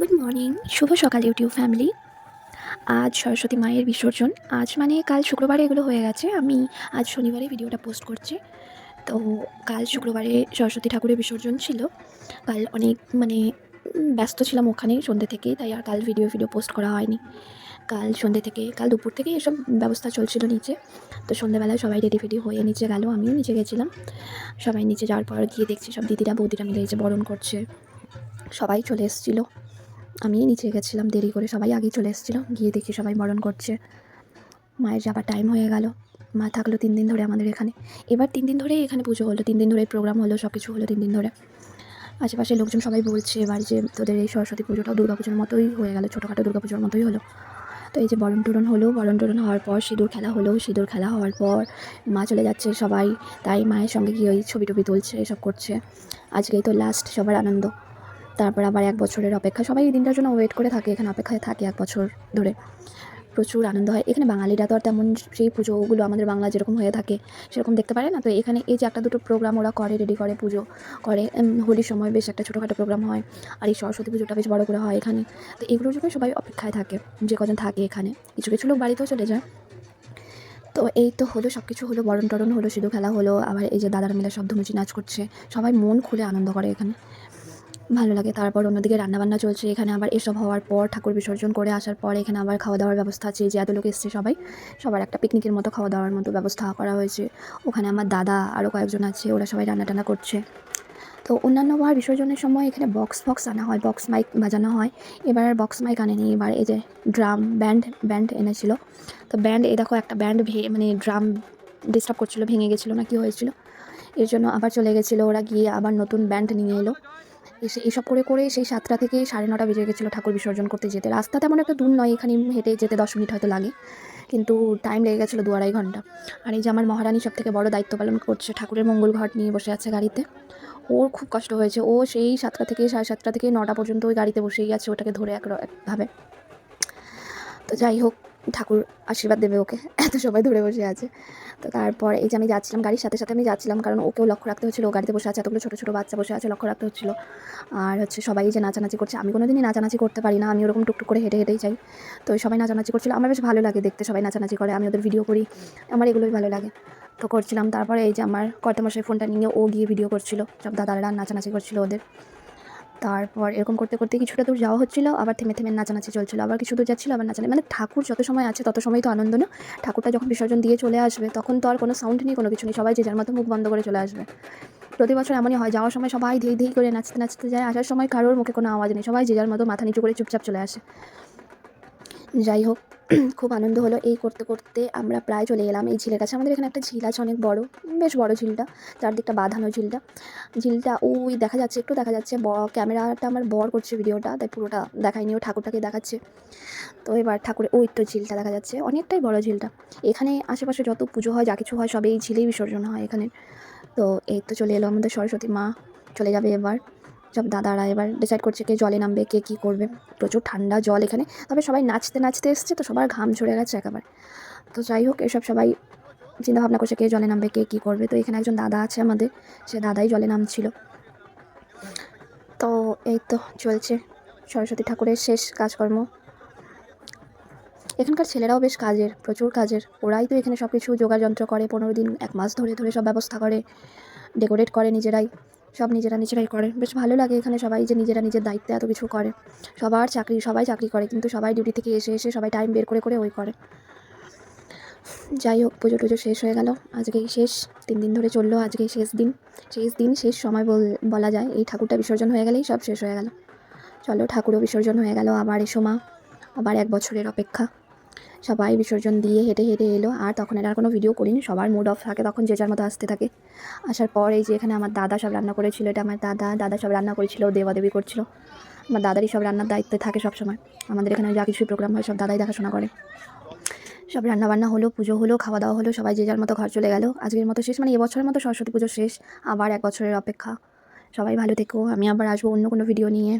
Good morning শুভ সকাল YouTube family আজ সরস্বতী মায়ের বিসর্জন। আজ মানে কাল শুক্রবারে এগুলো হয়ে গেছে। আমি আজ শনিবারে ভিডিওটা পোস্ট করছি। তো কাল শুক্রবারে সরস্বতী ঠাকুরের বিসর্জন ছিল। কাল অনেক মানে ব্যস্ত ছিলাম ওখানে সন্ধ্যে থেকে তাই আর কাল ভিডিও ভিডিও পোস্ট করা হয়নি। কাল সন্ধ্যে থেকে, কাল দুপুর থেকে এসব ব্যবস্থা চলছিল নিচে। তো সন্ধ্যেবেলায় সবাই রেডি ফেডি হয়ে নিচে গেল, আমিও নিচে গেছিলাম। সবাই নিচে যাওয়ার পর গিয়ে দেখছি সব দিদিরা, বৌদিরা মিলে যে বরণ করছে। সবাই চলে এসেছিল। আমি নিচে গেছিলাম, দেরি করে সবাই আগেই চলে এসেছিল। গিয়ে দেখি সবাই বরণ করছে। মায়ের যাবার টাইম হয়ে গেল। মা থাকল তিন দিন ধরে আমাদের এখানে। এবার তিন দিন ধরেই এখানে পুজো হলো, তিন দিন ধরে প্রোগ্রাম হলো সব কিছু হলো তিন দিন ধরে। আশেপাশে লোকজন সবাই বলছে এবার যে তোদের এই সরস্বতী পুজোটাও দুর্গা পুজোর মতোই হয়ে গেলো, ছোটোখাটো দুর্গা পুজোর মতোই হলো। তো এই যে বরণ টরণ হলো, বরণ টরণ হওয়ার পর সিঁদুর খেলা হলো, সিঁদুর খেলা হওয়ার পর মা চলে যাচ্ছে সবাই। তাই মায়ের সঙ্গে গিয়ে ওই ছবি টবি তুলছে, এসব করছে। আজকেই তো লাস্ট সবার আনন্দ। তারপর আবার এক বছরের অপেক্ষা। সবাই এই দিনটার জন্য ওয়েট করে থাকে, এখানে অপেক্ষায় থাকে এক বছর ধরে। প্রচুর আনন্দ হয়। এখানে বাঙালিরা তো আর তেমন সেই পুজোগুলো আমাদের বাংলা যেরকম হয়ে থাকে, সেরকম দেখতে পারে না? তো এখানে এই যে একটা দুটো প্রোগ্রাম ওরা করে রেডি করে পুজো করে হোলির সময় বেশ একটা ছোটোখাটো প্রোগ্রাম হয়, আর এই সরস্বতী পুজোটা বেশ বড় করে হয় এখানে। তো এগুলোর জন্য সবাই অপেক্ষায় থাকে, যে কজন থাকে এখানে। কিছু কিছু লোক বাড়িতেও চলে যায়। তো এই তো হলো সব কিছু হলো, বরণ টরণ হলো সিধু খেলা হলো, আবার এই যে দাদারা মিলে সব ধুমুচি নাচ করছে, সবাই মন খুলে আনন্দ করে এখানে। ভালো লাগে। তারপর অন্যদিকে রান্নাবান্না চলছে। এখানে আবার এসব হওয়ার পর ঠাকুর বিসর্জন করে আসার পর এখানে আবার খাওয়া দাওয়ার ব্যবস্থা আছে। যে এত লোক এসছে সবাই, সবার একটা পিকনিকের মতো খাওয়া দাওয়ার মতো ব্যবস্থা করা হয়েছে। ওখানে আমার দাদা আরও কয়েকজন আছে, ওরা সবাই রান্না টান্না করছে। তো অন্যান্য বার বিসর্জনের সময় এখানে বক্স ফক্স আনা হয় বক্স মাইক বাজানো হয়। এবার আর বক্স মাইক আনেনি। এবার এই যে ড্রাম ব্যান্ড ব্যান্ড এনেছিল। তো ব্যান্ড এই দেখো একটা ব্যান্ড ভে মানে ড্রাম ডিস্টার্ব করছিল, ভেঙে গেছিল না কি হয়েছিল? এর জন্য আবার চলে গেছিল। ওরা গিয়ে আবার নতুন ব্যান্ড নিয়ে এলো। এসে এইসব করে করে সেই সাতটা থেকে সাড়ে নটা বেজে গেছিল ঠাকুর বিসর্জন করতে যেতে। রাস্তা তেমন একটা দূর নয়, এখানে হেঁটে যেতে দশ মিনিট হয়তো লাগে। কিন্তু টাইম লেগে গেছিল দু আড়াই ঘণ্টা। আর এই যে আমার মহারানী সব থেকে বড় দায়িত্ব পালন করছে, ঠাকুরের মঙ্গল ঘট নিয়ে বসে আছে গাড়িতে। ওর খুব কষ্ট হয়েছে। ও সেই সাতটা থেকে, সাড়ে সাতটা থেকে নটা পর্যন্ত ওই গাড়িতে বসেই আছে, ওটাকে ধরে এক একভাবে। তো যাই হোক ঠাকুর আশীর্বাদ দেবে ওকে। এত সময় ধরে বসে আছে। তো তারপর এই যে আমি যাচ্ছিলাম গাড়ির সাথে সাথে আমি যাচ্ছিলাম কারণ ওকেও লক্ষ্য রাখতে হচ্ছিল। ও গাড়িতে বসে আছে, এতগুলো ছোটো ছোটো বাচ্চা বসে আছে, লক্ষ্য রাখতে হচ্ছিল। আর হচ্ছে সবাই যে নাচানাচি করছে। আমি কোনো দিনই নাচানাচি করতে পারি না। আমি ওরকম টুকটুক করে হেঁটে হেঁটেই চাই তো সবাই নাচানাচি করছিল। আমার বেশ ভালো লাগে দেখতে। সবাই নাচানাচি করে। আমি ওদের ভিডিও করি। আমার এগুলোই ভালো লাগে। তো করছিলাম। তারপরে এই যে আমার কর্তামশাই ফোনটা নিয়ে ও গিয়ে ভিডিও করছিল। সব দাদারা নাচানাচি করছিল ওদের। তারপর এরকম করতে করতে কিছুটা দূর যাওয়া হচ্ছিল, আবার থেমে থেমে নাচানাচি চলছিল, আবার কিছু দূর যাচ্ছিল, আবার নাচানাচি। মানে ঠাকুর যত সময় আছে তত সময় তো আনন্দ, না? ঠাকুরটা যখন বিসর্জন দিয়ে চলে আসবে, তখন তো আর কোনো সাউন্ড নেই, কোনো কিছু নেই, সবাই যে যার মতো মুখ বন্ধ করে চলে আসবে। প্রতি বছর এমনই হয়, যাওয়ার সময় সবাই ধেই ধেই করে নাচতে নাচতে যায়, আসার সময় কারোর মুখে কোনো আওয়াজ নেই, সবাই যে যার মতো মাথা নিচু করে চুপচাপ চলে আসে। যাই হোক খুব আনন্দ হলো। এই করতে করতে আমরা প্রায় চলে এলাম এই ঝিলের কাছে। আমাদের এখানে একটা ঝিল আছে, অনেক বড়, বেশ বড় ঝিলটা। চারদিকটা বাঁধানো ঝিলটা। ঝিলটা ওই দেখা যাচ্ছে, একটু দেখা যাচ্ছে। ব, ক্যামেরাটা আমার বর করছে ভিডিওটা, তাই পুরোটা দেখায়নি, ও ঠাকুরটাকে দেখাচ্ছে। তো এবার ঠাকুরের ওই তো ঝিলটা দেখা যাচ্ছে। অনেকটাই বড় ঝিলটা। এখানে আশেপাশে যত পুজো হয়, যা কিছু হয় সব এই ঝিলেই বিসর্জন হয় এখানে তো এই তো চলে এলো আমাদের সরস্বতী মা, চলে যাবে এবার। সব দাদারা এবার ডিসাইড করছে কে জলে নামবে, কে কী করবে। প্রচুর ঠান্ডা জল এখানে। তবে সবাই নাচতে নাচতে এসছে, তো সবার ঘাম ঝরে গেছে একেবারে। তো যাই হোক, এসব সবাই চিন্তা ভাবনা করছে কে জলে নামবে, কে কী করবে। তো এখানে একজন দাদা আছে আমাদের, সে দাদাই জলে নামছিল। তো এই তো চলছে, সরস্বতী ঠাকুরের শেষ কাজকর্ম। এখানকার ছেলেরাও বেশ কাজের, প্রচুর কাজের। ওরাই তো এখানে সব কিছু যোগার যন্ত্র করে, পনেরো দিন, এক মাস ধরে ধরে সব ব্যবস্থা করে ডেকোরেট করে নিজেরাই। সব নিজেরা নিজেরাই করে। বেশ ভালো লাগে এখানে সবাই যে নিজেরা নিজের দায়িত্বে এত কিছু করে। সবার চাকরি, সবাই চাকরি করে, কিন্তু সবাই ডিউটি থেকে এসে এসে সবাই টাইম বের করে করে ওই করে। যাই হোক, পুজো টুজো শেষ হয়ে গেল। আজকেই শেষ। তিন দিন ধরে চলল আজকেই শেষ দিন। শেষ দিন, শেষ সময় বল- যায়। এই ঠাকুরটা বিসর্জন হয়ে গেলেই সব শেষ হয়ে গেল। চলো ঠাকুরও বিসর্জন হয়ে গেল। আবার এসো মা। আবার এক বছরের অপেক্ষা। সবাই বিসর্জন দিয়ে হেঁটে হেঁটে এলো, আর তখন এর আর কোনো ভিডিও করিনি, সবার মুড অফ থাকে, তখন যে যার মতো আসতে থাকে। আসার পর এই যে এখানে আমার দাদা সব রান্না করেছিল, এটা আমার দাদা দাদা সব রান্না করেছিল দেবা দেবী করছিল। আমার দাদারই সব রান্নার দায়িত্বে থাকে সব সময় আমাদের এখানে যা কিছু প্রোগ্রাম হয়, সব দাদাই দেখাশোনা করে। সব রান্না বান্না হলো, পুজো হলো খাওয়া দাওয়া হলো, সবাই যে যার মতো ঘর চলে গেল। আজকের মতো শেষ মানে এবছরের মতো সরস্বতী পুজো শেষ, আবার এক বছরের অপেক্ষা। সবাই ভালো থেকো, আমি আবার আসব অন্য কোনো ভিডিও নিয়ে।